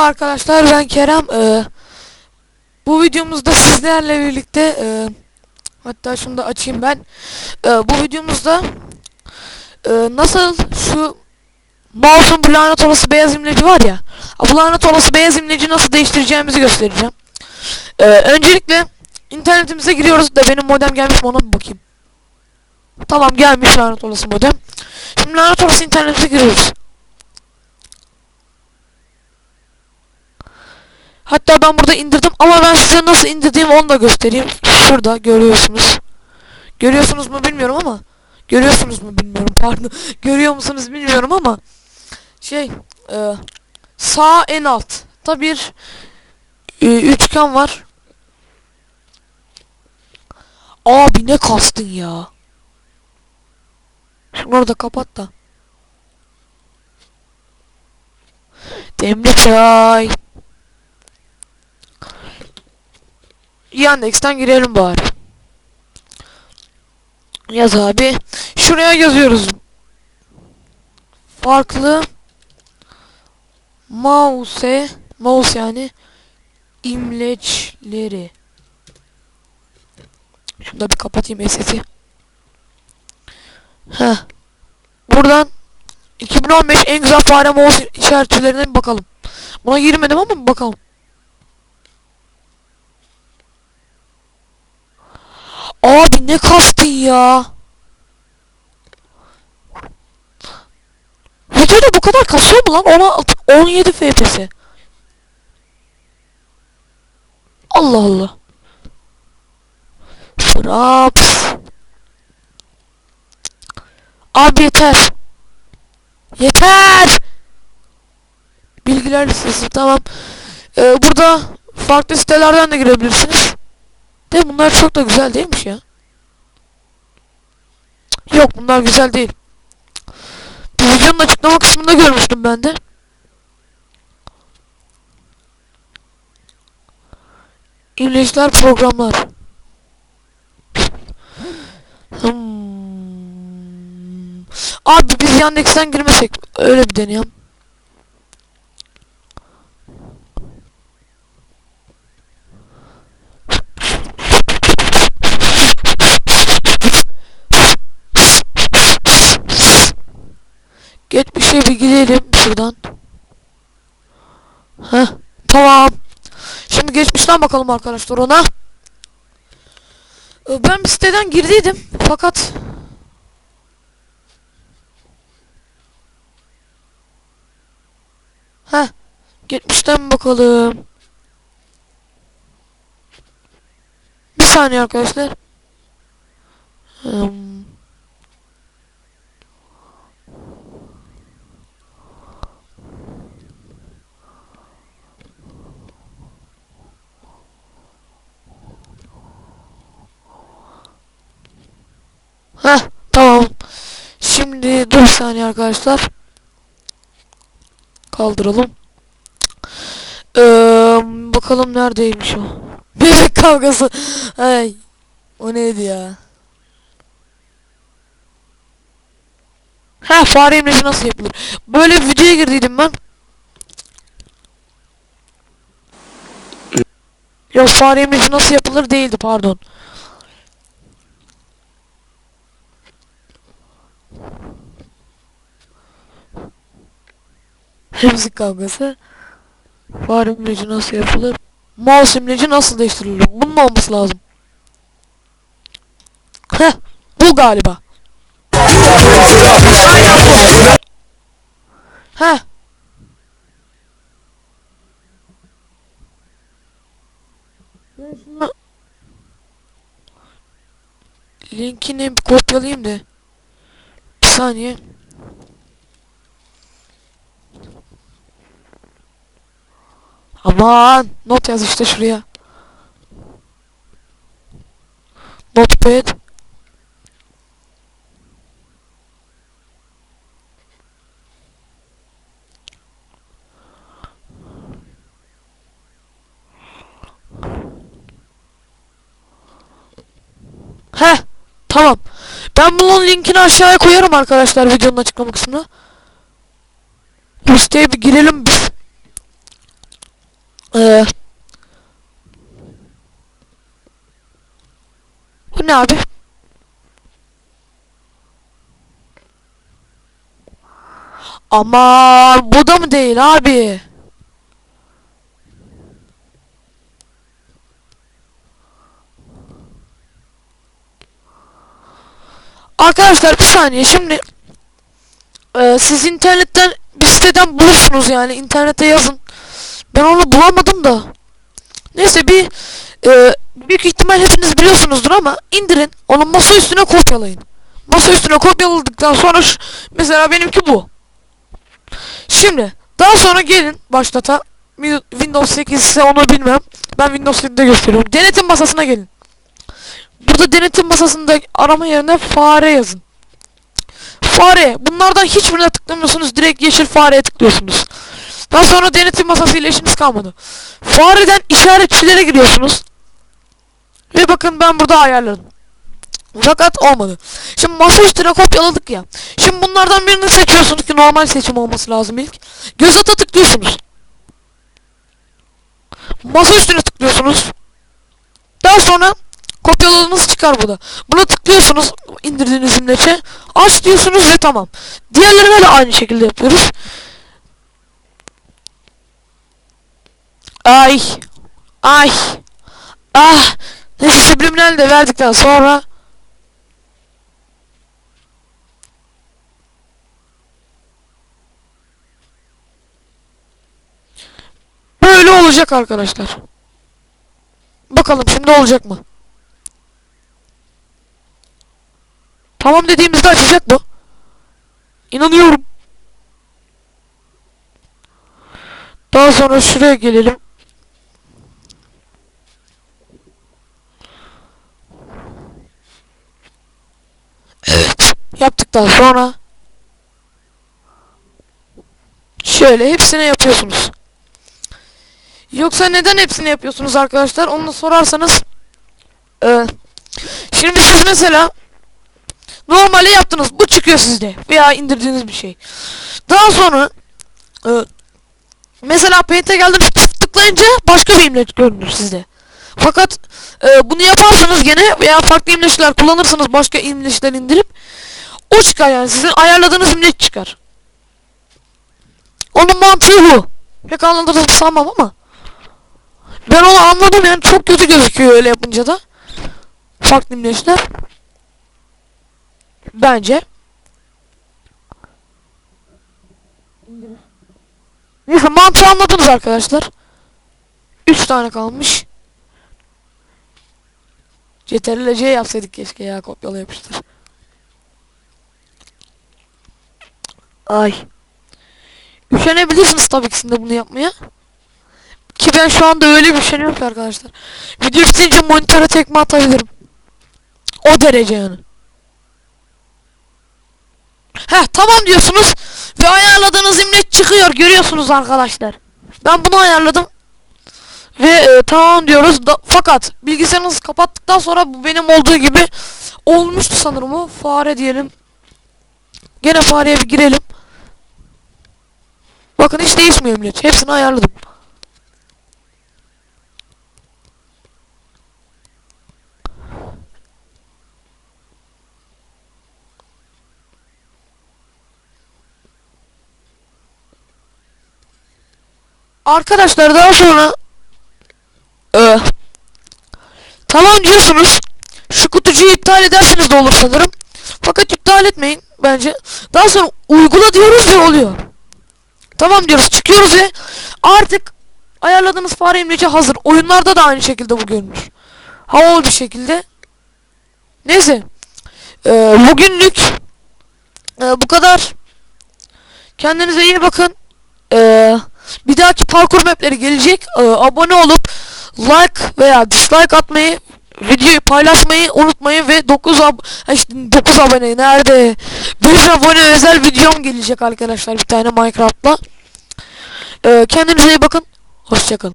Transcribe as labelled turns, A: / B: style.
A: Arkadaşlar ben Kerem. Ee, bu videomuzda sizlerle birlikte e, hatta şunu da açayım ben. Ee, bu videomuzda e, nasıl şu mouse'un bu lanet olası beyaz imleci var ya. Bu lanet olası beyaz imleci nasıl değiştireceğimizi göstereceğim. Ee, öncelikle internetimize giriyoruz da benim modem gelmiş mi ona bir bakayım. Tamam gelmiş lanet olası modem. Şimdi lanet olası internetimize giriyoruz. Ben burada indirdim ama ben size nasıl indirdiğimi onu da göstereyim. Şurada görüyorsunuz. Görüyorsunuz mu bilmiyorum ama. Görüyorsunuz mu bilmiyorum pardon. Görüyor musunuz bilmiyorum ama. Şey. E, sağ en altta bir e, üçgen var. Abi ne kastın ya. Şunları da kapat da. Demli çay. Yandex'ten girelim bari. Yaz abi. Şuraya yazıyoruz. Farklı mouse mouse yani imleçleri. Şunu da bir kapatayım sesi. Heh. Buradan 2015 en güzel fare mouse işaretçilerine bir bakalım. Buna girmedim ama bakalım. Abi ne kastın ya? Videoda bu kadar kasıyor mu lan? 16, 17 FPS. Allah Allah. Fraps. Abi yeter. Yeter. Bilgiler listesi tamam. Ee, burada farklı sitelerden de girebilirsiniz. De bunlar çok da güzel değilmiş ya. Yok bunlar güzel değil. Bu videonun açıklama kısmında görmüştüm ben de. İmleçler programlar. Hmm. Abi biz Yandex'ten girmesek öyle bir deneyelim. Geçmişe bir gidelim şuradan. Heh, tamam. Şimdi geçmişten bakalım arkadaşlar ona. Ee, Ben bir siteden girdiydim fakat Heh, geçmişten bakalım. Bir saniye arkadaşlar. Hmm. Heh tamam. Şimdi dur saniye arkadaşlar. Kaldıralım. Ee, bakalım neredeymiş o. Bebek kavgası. Ay. O neydi ya? Ha fare imleci nasıl yapılır? Böyle bir videoya girdiydim ben. Yok fare imleci nasıl yapılır değildi pardon. Müzik kavgası. Fare imleci nasıl yapılır? Mouse imleci nasıl değiştirilir? Bunun olması lazım. Heh, bu galiba. Heh. Linkini kopyalayayım da. Bir saniye. Aman not yaz işte şuraya. Notepad. Heh tamam. Ben bunun linkini aşağıya koyarım arkadaşlar videonun açıklama kısmına. Bu siteye bir girelim biz. Ee, bu ne abi? Ama bu da mı değil abi? Arkadaşlar bir saniye şimdi e, siz internetten bir siteden bulursunuz yani internete yazın. Ben onu bulamadım da. Neyse bir e, büyük ihtimal hepiniz biliyorsunuzdur ama indirin onu masa üstüne kopyalayın. Masa üstüne kopyaladıktan sonra şu- mesela benimki bu. Şimdi daha sonra gelin başlata Windows 8 ise onu bilmem. Ben Windows 7'de gösteriyorum. Denetim masasına gelin. Burada denetim masasında arama yerine fare yazın. Fare. Bunlardan hiçbirine tıklamıyorsunuz. Direkt yeşil fareye tıklıyorsunuz. Daha sonra denetim masasıyla işiniz kalmadı. Fareden işaretçilere giriyorsunuz. Ve bakın ben burada ayarladım. Fakat olmadı. Şimdi masa üstüne kopyaladık ya. Şimdi bunlardan birini seçiyorsunuz ki normal seçim olması lazım ilk. Göz ata tıklıyorsunuz. Masa üstüne tıklıyorsunuz. Daha sonra kopyaladığınız çıkar burada. Buna tıklıyorsunuz indirdiğiniz imlece. Aç diyorsunuz ve tamam. Diğerlerine de aynı şekilde yapıyoruz. Ay. Ay. Ah. Neyse subliminal de verdikten sonra Böyle olacak arkadaşlar. Bakalım şimdi olacak mı? Tamam dediğimizde açacak bu. İnanıyorum. Daha sonra şuraya gelelim. Yaptıktan sonra şöyle hepsini yapıyorsunuz. Yoksa neden hepsini yapıyorsunuz arkadaşlar? Onu da sorarsanız e, şimdi siz mesela normali yaptınız. Bu çıkıyor sizde veya indirdiğiniz bir şey. Daha sonra e, mesela Paint'e geldiniz tıklayınca başka bir imleç görünür sizde. Fakat e, bunu yaparsanız gene veya farklı imleçler kullanırsanız başka imleçler indirip o çıkar yani sizin ayarladığınız imleç çıkar. Onun mantığı bu. Pek anladığınızı sanmam ama. Ben onu anladım yani çok kötü gözüküyor öyle yapınca da. Farklı imleçler. Bence. Neyse mantığı anladınız arkadaşlar. 3 tane kalmış. Ctrl C yapsaydık keşke ya kopyala yapıştır. Ay. Üşenebilirsiniz tabii ki de bunu yapmaya. Ki ben şu anda öyle üşeniyorum ki arkadaşlar. Video bitince monitöre tekme atabilirim. O derece yani. Heh tamam diyorsunuz ve ayarladığınız imleç çıkıyor görüyorsunuz arkadaşlar. Ben bunu ayarladım. Ve e, tamam diyoruz da, fakat bilgisayarınızı kapattıktan sonra bu benim olduğu gibi olmuştu sanırım o fare diyelim. Gene fareye bir girelim. Bakın hiç değişmiyor imleç. Hepsini ayarladım. Arkadaşlar daha sonra ee, tamam diyorsunuz. Şu kutucuğu iptal ederseniz de olur sanırım. Fakat iptal etmeyin bence. Daha sonra uygula diyoruz ve oluyor. Tamam diyoruz çıkıyoruz ve artık ayarladığınız fare imleci hazır. Oyunlarda da aynı şekilde bu görünür. Havalı bir şekilde. Neyse. Ee, bugünlük e, bu kadar. Kendinize iyi bakın. Ee, bir dahaki parkur mapleri gelecek. Ee, abone olup like veya dislike atmayı, videoyu paylaşmayı unutmayın ve 9 ab işte 9 abone nerede? 5 abone özel videom gelecek arkadaşlar bir tane Minecraft'la. Ee, kendinize iyi bakın. Hoşçakalın.